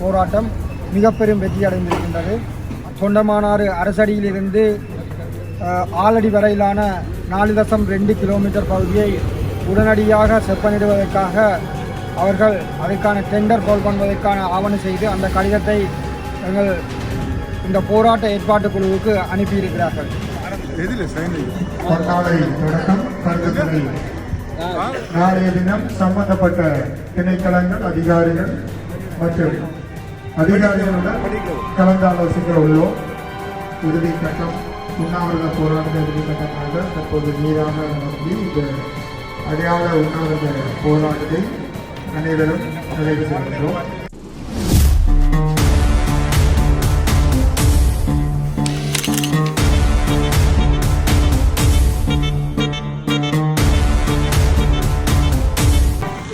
போராட்டம் மிக பெரும் வெற்றி அடைந்திருக்கின்றது தொண்டமானாறு அரசடியிலிருந்து ஆலடி வரையிலான நாலு தசம் ரெண்டு கிலோமீட்டர் பகுதியை உடனடியாக செப்பனிடுவதற்காக அவர்கள் அதற்கான டெண்டர் போல் பண்ணுவதற்கான ஆவணம் செய்து அந்த கடிதத்தை எங்கள் இந்த போராட்ட ஏற்பாட்டு குழுவுக்கு அனுப்பியிருக்கிறார்கள். நாளைய தினம் சம்பந்தப்பட்ட திணைக்களங்கள் அதிகாரிகள் மற்றும் அதிகாரிகளுடன் கலந்தாலோசிக்க உள்ளோம் இறுதி கட்டம் உண்ணாவிரத போராட்ட இறுதி கட்டமாக தற்போது நீராக நம்பி இந்த அடையாள உண்ணாவிரத போராட்டத்தை அனைவரும் நிறைவு செய்கின்றோம்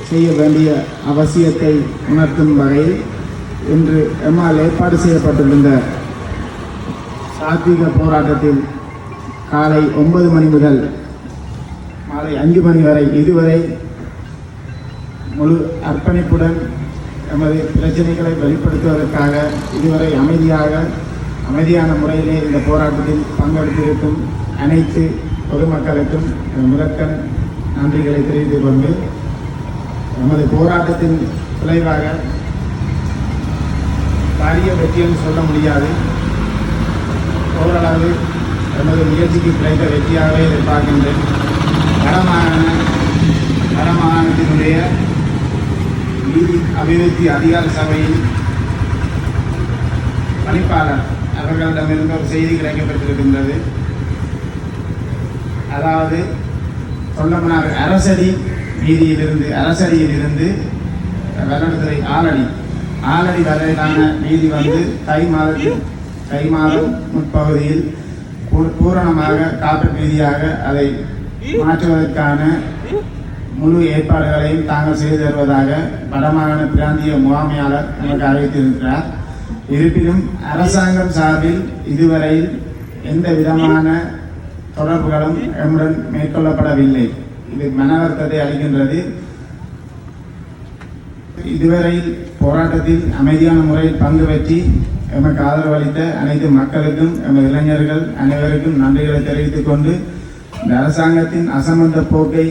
செய்ய வேண்டிய அவசியத்தை உணர்த்தும் வகையில் இன்று எம்மால் ஏற்பாடு செய்யப்பட்டிருந்த சாத்வீக போராட்டத்தில் காலை ஒன்பது மணி முதல் மாலை அஞ்சு மணி வரை இதுவரை முழு அர்ப்பணிப்புடன் எமது பிரச்சனைகளை வெளிப்படுத்துவதற்காக இதுவரை அமைதியாக அமைதியான முறையிலே இந்த போராட்டத்தில் பங்கெடுத்திருக்கும் அனைத்து பொதுமக்களுக்கும் முதற்கண் நன்றிகளை தெரிவித்துக் கொண்டு எமது போராட்டத்தின் விளைவாக பாரிய வெற்றின்னு சொல்ல முடியாது. ஓரளவு எனது முயற்சிக்கு கிடைத்த வெற்றியாகவே எதிர்பார்க்கின்றேன். பார்க்கின்றேன் வடமாகாண வடமாகாணத்தினுடைய நீதி அபிவிருத்தி அதிகார சபையின் பணிப்பாளர் அவர்களிடமிருந்து ஒரு செய்தி கிடைக்கப்பட்டிருக்கின்றது. அதாவது சொல்லப்போனால் அரசடி வீதியிலிருந்து அரசடியிலிருந்து வருடத்துறை ஆலடி ஆலடி வரையிலான வீதி வந்து தை மாதத்தில் தை மாதம் முற்பகுதியில் பூரணமாக காப்பீட்டு வீதியாக அதை மாற்றுவதற்கான முழு ஏற்பாடுகளையும் தாங்கள் செய்து தருவதாக வடமாகாண பிராந்திய முகாமையாளர் நமக்கு அறிவித்திருக்கிறார். இருப்பினும் அரசாங்கம் சார்பில் இதுவரையில் எந்த விதமான தொடர்புகளும் எம்முடன் மேற்கொள்ளப்படவில்லை. இது மனவர்த்தத்தை அளிக்கின்றது. இதுவரையில் போராட்டத்தில் அமைதியான முறையில் பங்கு பெற்றி எமக்கு ஆதரவு அளித்த அனைத்து மக்களுக்கும் எமது இளைஞர்கள் அனைவருக்கும் நன்றிகளை தெரிவித்துக் கொண்டு இந்த அரசாங்கத்தின் அசமந்த போக்கை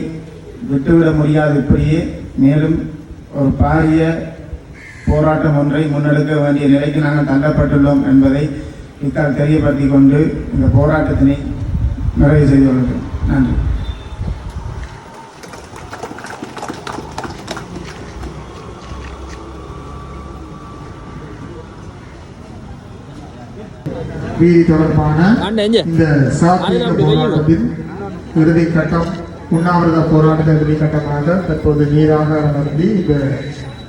விட்டுவிட முடியாது இப்படியே மேலும் ஒரு பாரிய போராட்டம் ஒன்றை முன்னெடுக்க வேண்டிய நிலைக்கு நாங்கள் தள்ளப்பட்டுள்ளோம் என்பதை இத்தால் தெரியப்படுத்திக் கொண்டு இந்த போராட்டத்தினை நிறைவு செய்துள்ளோம் நன்றி. வீதி தொடர்பான இந்த சாத்வீக போராட்டத்தின் இறுதி கட்டம் உண்ணாவிரத போராட்ட இறுதி கட்டமாக தற்போது நீராக நடத்தி இந்த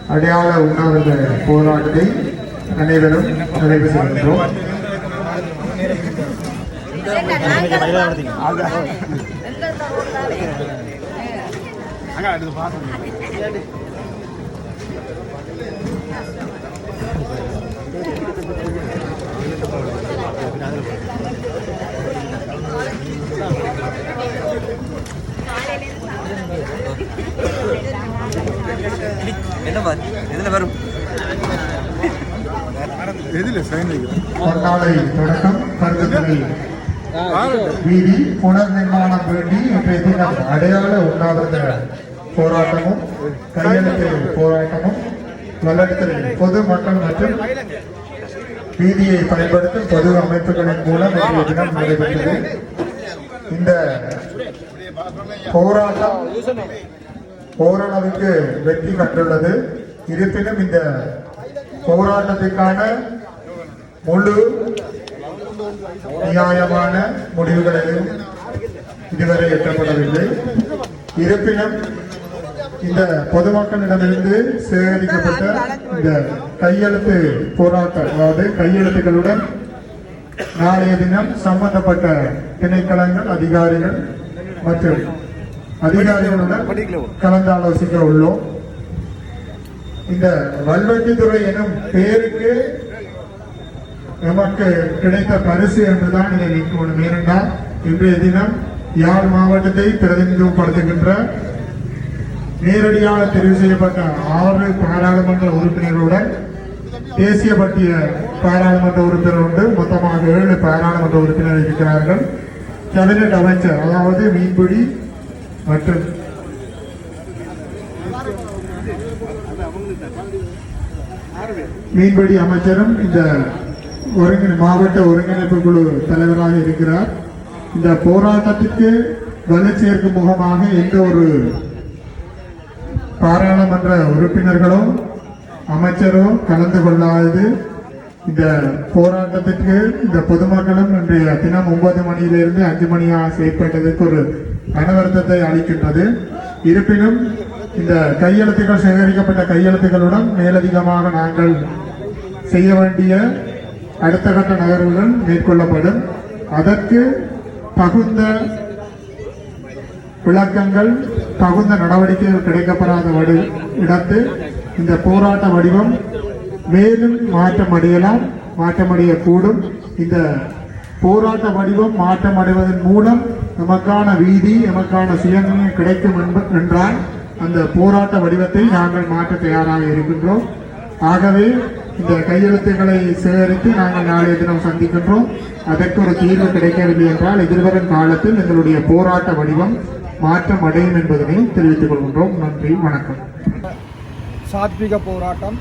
அடையாள உண்ணாவிரத போராட்டத்தை அனைவரும் நிறைவு செய்கின்றோம் என்ன பாரு? இதுல வரும்? எதில் சைன் வைக்கிறேன் நாளை தொடக்கம் கருத்துக்களை வீதி புனர் நிர்மாணம் வேண்டி இன்றைய தினம் அடையாள உண்ணாவிரத போராட்டமும் கையெழுத்து போராட்டமும் வல்லடத்தில் பொது மக்கள் மற்றும் வீதியை பயன்படுத்தும் பொது அமைப்புகளின் மூலம் இன்றைய தினம் நடைபெற்றது. இந்த போராட்டம் ஓரளவுக்கு வெற்றி கண்டுள்ளது இருப்பினும் இந்த போராட்டத்திற்கான முழு நியாயமான முடிவுகளையும் இதுவரை எட்டப்படவில்லை. இருப்பினும் இந்த பொதுமக்களிடமிருந்து சேகரிக்கப்பட்ட இந்த கையெழுத்து போராட்டம் அதாவது கையெழுத்துக்களுடன் நாளைய தினம் சம்பந்தப்பட்ட திணைக்களங்கள் அதிகாரிகள் மற்றும் அதிகாரிகளுடன் கலந்தாலோசிக்க உள்ளோம். இந்த வல்வெட்டித்துறை எனும் பெயருக்கு நமக்கு கிடைத்த பரிசு என்றுதான் இதை நீக்க முடியும் ஏனென்றால் இன்றைய தினம் யாழ் மாவட்டத்தை பிரதிநிதித்துவப்படுத்துகின்ற நேரடியாக தெரிவு செய்யப்பட்ட ஆறு பாராளுமன்ற உறுப்பினர்களுடன் தேசிய பற்றிய பாராளுமன்ற உறுப்பினர் உண்டு. மொத்தமாக ஏழு பாராளுமன்ற உறுப்பினர் இருக்கிறார்கள். கேபினட் அமைச்சர் அதாவது மீன்பிடி மற்றும் மீன்பிடி அமைச்சரும் இந்த ஒருங்கிணை மாவட்ட ஒருங்கிணைப்பு குழு தலைவராக இருக்கிறார். இந்த போராட்டத்திற்கு வலு சேர்க்கும் முகமாக எந்த ஒரு பாராளுமன்ற உறுப்பினர்களோ அமைச்சரோ கலந்து கொள்ளாதது இந்த போராட்டத்திற்கு இந்த பொதுமக்களும் இன்றைய தினம் ஒன்பது மணியிலிருந்து அஞ்சு மணியாக செயற்பட்டதற்கு ஒரு அனவர்த்தத்தை அளிக்கின்றது. இருப்பினும் இந்த கையெழுத்துக்கள் சேகரிக்கப்பட்ட கையெழுத்துக்களுடன் மேலதிகமாக நாங்கள் செய்ய வேண்டிய அடுத்த கட்ட நகர்வுகள் மேற்கொள்ளப்படும். அதற்கு தகுந்த விளக்கங்கள் தகுந்த நடவடிக்கைகள் கிடைக்கப்படாத வடி இடத்து இந்த போராட்ட வடிவம் மேலும் மாற்றமடையலாம் மாற்றமடையக்கூடும். இந்த போராட்ட வடிவம் மாற்றமடைவதன் மூலம் நமக்கான வீதி நமக்கான சுயநிலை கிடைக்கும் என்றால் அந்த போராட்ட வடிவத்தை நாங்கள் மாற்ற தயாராக இருக்கின்றோம். ஆகவே இந்த கையெழுத்துக்களை சேகரித்து நாங்கள் நாளைய தினம் சந்திக்கின்றோம். அதற்கு ஒரு தீர்வு கிடைக்கவில்லை என்றால் எதிர்வரும் காலத்தில் எங்களுடைய போராட்ட வடிவம் மாற்றம் அடையும் என்பதனை தெரிவித்துக் கொள்கின்றோம். நன்றி வணக்கம். சாத்விக போராட்டம்.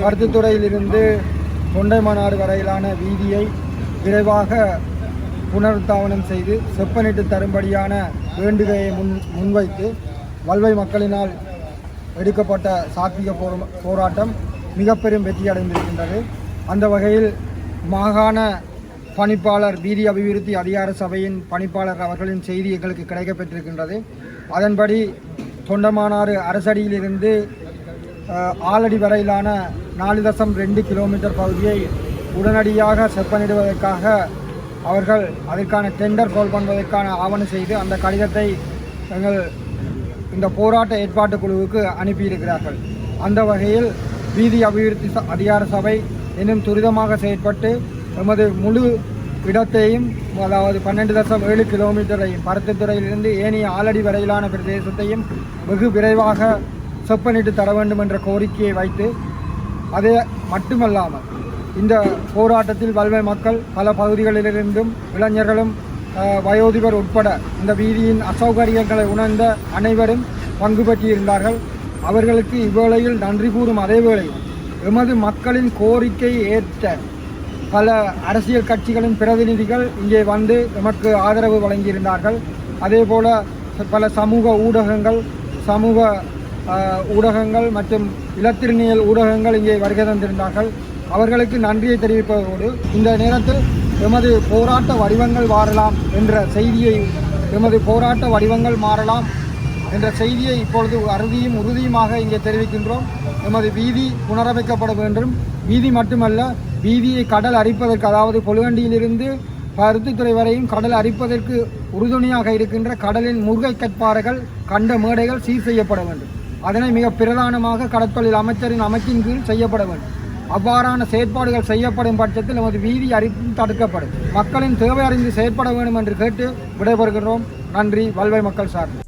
கருத்துத்துறையிலிருந்து தொண்டைமனார் வரையிலான வீதியை விரைவாக புனருத்தாவனம் செய்து செப்பனிட்டு தரும்படியான வேண்டுகையை முன் முன்வைத்து வல்வை மக்களினால் எடுக்கப்பட்ட சாத்விக போர- போராட்டம் மிக பெரும் வெற்றி அடைந்திருக்கின்றது அந்த வகையில் மாகாண பணிப்பாளர் வீதி அபிவிருத்தி அதிகார சபையின் பணிப்பாளர் அவர்களின் செய்தி எங்களுக்கு கிடைக்கப்பெற்றிருக்கின்றது அதன்படி தொண்டமானாறு அரசடியிலிருந்து ஆலடி வரையிலான நாலு தசம் ரெண்டு கிலோமீட்டர் பகுதியை உடனடியாக செப்பனிடுவதற்காக அவர்கள் அதற்கான டெண்டர் கோல் பண்ணுவதற்கான ஆவணம் செய்து அந்த கடிதத்தை எங்கள் இந்த போராட்ட ஏற்பாட்டு குழுவுக்கு அனுப்பியிருக்கிறார்கள். அந்த வகையில் வீதி அபிவிருத்தி அதிகார சபை இன்னும் துரிதமாக செயற்பட்டு எமது முழு இடத்தையும் அதாவது பன்னெண்டு தசம் ஏழு கிலோமீட்டரையும் பருத்தித்துறையிலிருந்து ஏனைய ஆலடி வரையிலான பிரதேசத்தையும் வெகு விரைவாக செப்பனிட்டு தர வேண்டும் என்ற கோரிக்கையை வைத்து அது மட்டுமல்லாமல் இந்த போராட்டத்தில் வல்வை மக்கள் பல பகுதிகளிலிருந்தும் இளைஞர்களும் வயோதிபர் உட்பட இந்த வீதியின் அசௌகரியங்களை உணர்ந்த அனைவரும் பங்கு பெற்றிருந்தார்கள். அவர்களுக்கு இவ்வேளையில் நன்றி கூறும் அதே வேளையில் எமது மக்களின் கோரிக்கை ஏற்ற பல அரசியல் கட்சிகளின் பிரதிநிதிகள் இங்கே வந்து எமக்கு ஆதரவு வழங்கியிருந்தார்கள். அதே போல பல சமூக ஊடகங்கள் சமூக ஊடகங்கள் மற்றும் இலத்திரனியல் ஊடகங்கள் இங்கே வருகை தந்திருந்தார்கள். அவர்களுக்கு நன்றியை தெரிவிப்பதோடு இந்த நேரத்தில் எமது போராட்ட வடிவங்கள் மாறலாம் என்ற செய்தியை எமது போராட்ட வடிவங்கள் மாறலாம் என்ற செய்தியை இப்பொழுது அறுதியும் உறுதியுமாக இங்கே தெரிவிக்கின்றோம். எமது வீதி புனரமைக்கப்பட வேண்டும். வீதி மட்டுமல்ல வீதியை கடல் அரிப்பதற்கு அதாவது பொலுவண்டியிலிருந்து பருத்தித்துறை வரையும் கடல் அரிப்பதற்கு உறுதுணையாக இருக்கின்ற கடலின் முருகை கற்பாறைகள் கண்ட மேடைகள் சீர் செய்யப்பட வேண்டும். அதனை மிக பிரதானமாக கடற்தொழில் அமைச்சரின் அமைச்சின் கீழ் செய்யப்பட வேண்டும். அவ்வாறான செயற்பாடுகள் செய்யப்படும் பட்சத்தில் நமது வீதி அரிப்பு தடுக்கப்படும். மக்களின் தேவை அறிந்து செயற்பட வேண்டும் என்று கேட்டு விடைபெறுகிறோம் நன்றி. வல்வை மக்கள் சார்பில்.